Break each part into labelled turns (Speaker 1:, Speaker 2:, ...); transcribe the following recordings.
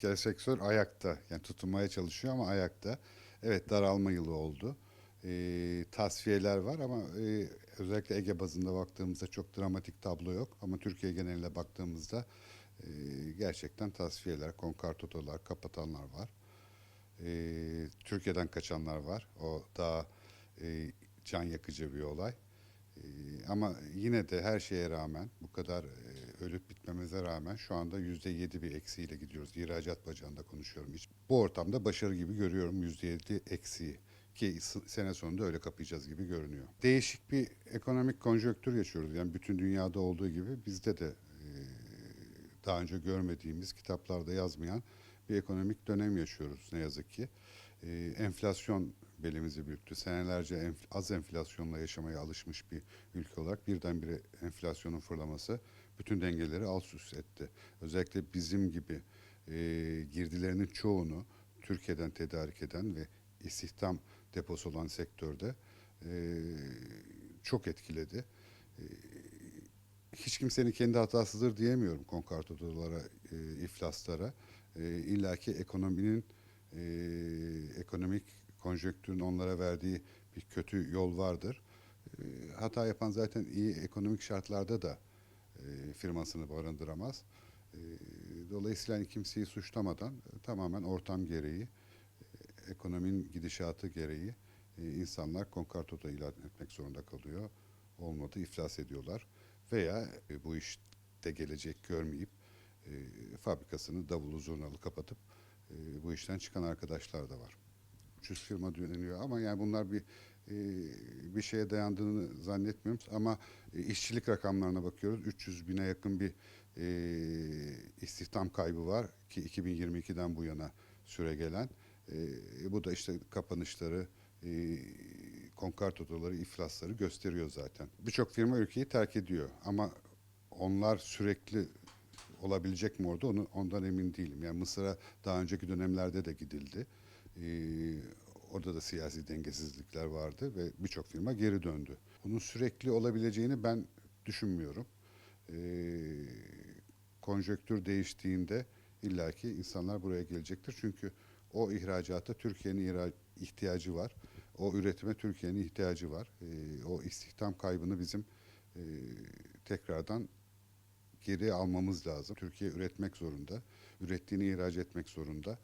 Speaker 1: Gel sektör ayakta. Yani tutunmaya çalışıyor ama ayakta. Evet daralma yılı oldu. Ee, tasfiyeler var ama e, özellikle Ege bazında baktığımızda çok dramatik tablo yok. Ama Türkiye geneline baktığımızda e, gerçekten tasfiyeler, konkartotolar, kapatanlar var. Ee, Türkiye'den kaçanlar var. O daha e, can yakıcı bir olay. Ee, ama yine de her şeye rağmen bu kadar e, ölüp bitmemize rağmen şu anda yüzde yedi bir eksiğiyle gidiyoruz. İhracat bacağında konuşuyorum. Hiç- Bu ortamda başarı gibi görüyorum yüzde yedi eksiği ki sene sonunda öyle kapayacağız gibi görünüyor. Değişik bir ekonomik konjonktür yaşıyoruz. Yani bütün dünyada olduğu gibi bizde de daha önce görmediğimiz kitaplarda yazmayan bir ekonomik dönem yaşıyoruz ne yazık ki. Ee, enflasyon belimizi büktü. Senelerce enf- az enflasyonla yaşamaya alışmış bir ülke olarak birdenbire enflasyonun fırlaması bütün dengeleri alt üst etti. Özellikle bizim gibi e, girdilerinin çoğunu Türkiye'den tedarik eden ve istihdam deposu olan sektörde e, çok etkiledi. E, hiç kimsenin kendi hatasıdır diyemiyorum konkartodolara, e, iflaslara. E, İlla ki ekonominin, e, ekonomik konjonktürün onlara verdiği bir kötü yol vardır. E, hata yapan zaten iyi ekonomik şartlarda da e, firmasını barındıramaz. E, dolayısıyla hani kimseyi suçlamadan e, tamamen ortam gereği, ekonominin gidişatı gereği e, insanlar konkartoda ilan etmek zorunda kalıyor. Olmadı iflas ediyorlar veya bu işte gelecek görmeyip fabrikasını davulu zurnalı kapatıp bu işten çıkan arkadaşlar da var. Ucuz firma dönüyor ama yani bunlar bir bir şeye dayandığını zannetmiyorum ama e, işçilik rakamlarına bakıyoruz. 300 bine yakın bir e, istihdam kaybı var ki 2022'den bu yana süre gelen. E, bu da işte kapanışları, e, konkartotoları, iflasları gösteriyor zaten. Birçok firma ülkeyi terk ediyor ama onlar sürekli olabilecek mi orada onu ondan emin değilim. Yani Mısır'a daha önceki dönemlerde de gidildi. Orada da siyasi dengesizlikler vardı ve birçok firma geri döndü. Bunun sürekli olabileceğini ben düşünmüyorum. Ee, konjöktür değiştiğinde illaki insanlar buraya gelecektir. Çünkü o ihracata Türkiye'nin ihtiyacı var. O üretime Türkiye'nin ihtiyacı var. Ee, o istihdam kaybını bizim e, tekrardan geri almamız lazım. Türkiye üretmek zorunda. Ürettiğini ihraç etmek zorunda.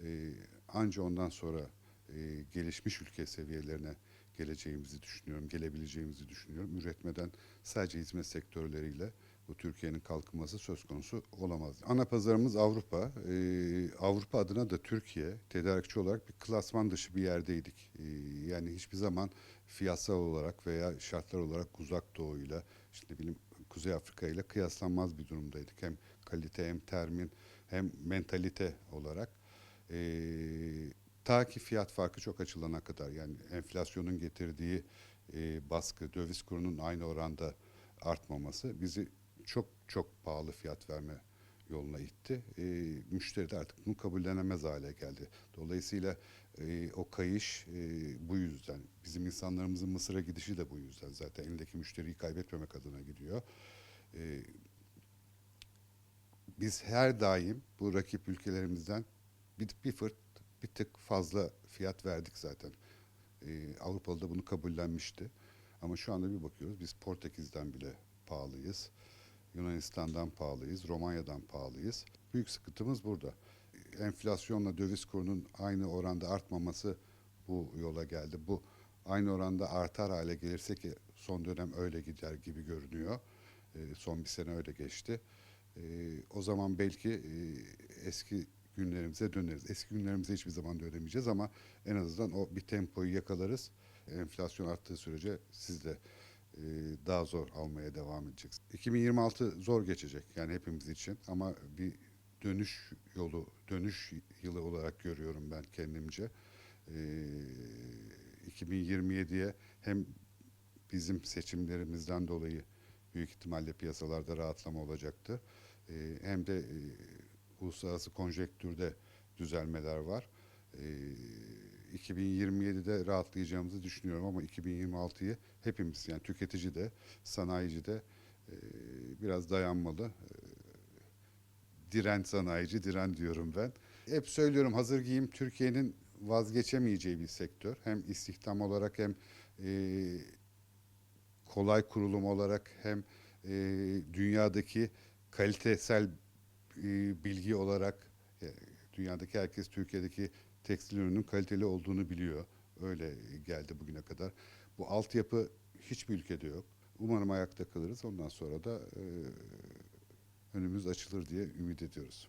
Speaker 1: Ee, anca ondan sonra e, gelişmiş ülke seviyelerine geleceğimizi düşünüyorum, gelebileceğimizi düşünüyorum. Üretmeden sadece hizmet sektörleriyle bu Türkiye'nin kalkınması söz konusu olamaz. Ana pazarımız Avrupa. Ee, Avrupa adına da Türkiye tedarikçi olarak bir klasman dışı bir yerdeydik. Ee, yani hiçbir zaman fiyatsal olarak veya şartlar olarak uzak doğuyla işte ne bileyim Kuzey Afrika ile kıyaslanmaz bir durumdaydık. Hem kalite hem termin hem mentalite olarak. Ee, ta ki fiyat farkı çok açılana kadar yani enflasyonun getirdiği e, baskı, döviz kurunun aynı oranda artmaması bizi çok çok pahalı fiyat verme yoluna itti. E, müşteri de artık bunu kabullenemez hale geldi. Dolayısıyla e, o kayış e, bu yüzden. Bizim insanlarımızın Mısır'a gidişi de bu yüzden. Zaten elindeki müşteriyi kaybetmemek adına gidiyor. E, biz her daim bu rakip ülkelerimizden bir, bir fırt bir tık fazla fiyat verdik zaten. Ee, Avrupalı da bunu kabullenmişti. Ama şu anda bir bakıyoruz biz Portekiz'den bile pahalıyız. Yunanistan'dan pahalıyız, Romanya'dan pahalıyız. Büyük sıkıntımız burada. Enflasyonla döviz kurunun aynı oranda artmaması bu yola geldi. Bu aynı oranda artar hale gelirse ki son dönem öyle gider gibi görünüyor. Ee, son bir sene öyle geçti. Ee, o zaman belki e, eski günlerimize döneriz. Eski günlerimize hiçbir zaman dönemeyeceğiz ama en azından o bir tempoyu yakalarız. Enflasyon arttığı sürece siz de e, daha zor almaya devam edeceksiniz. 2026 zor geçecek yani hepimiz için ama bir dönüş yolu, dönüş yılı olarak görüyorum ben kendimce. E, 2027'ye hem bizim seçimlerimizden dolayı büyük ihtimalle piyasalarda rahatlama olacaktı. E, hem de e, uluslararası konjektürde düzelmeler var. E, 2027'de rahatlayacağımızı düşünüyorum ama 2026'yı hepimiz yani tüketici de sanayici de e, biraz dayanmalı. E, diren sanayici, diren diyorum ben. Hep söylüyorum hazır giyim Türkiye'nin vazgeçemeyeceği bir sektör. Hem istihdam olarak hem e, kolay kurulum olarak hem e, dünyadaki kalitesel bilgi olarak e, dünyadaki herkes Türkiye'deki tekstil ürünün kaliteli olduğunu biliyor. Öyle geldi bugüne kadar. Bu altyapı hiçbir ülkede yok. Umarım ayakta kalırız. Ondan sonra da e, önümüz açılır diye ümit ediyoruz.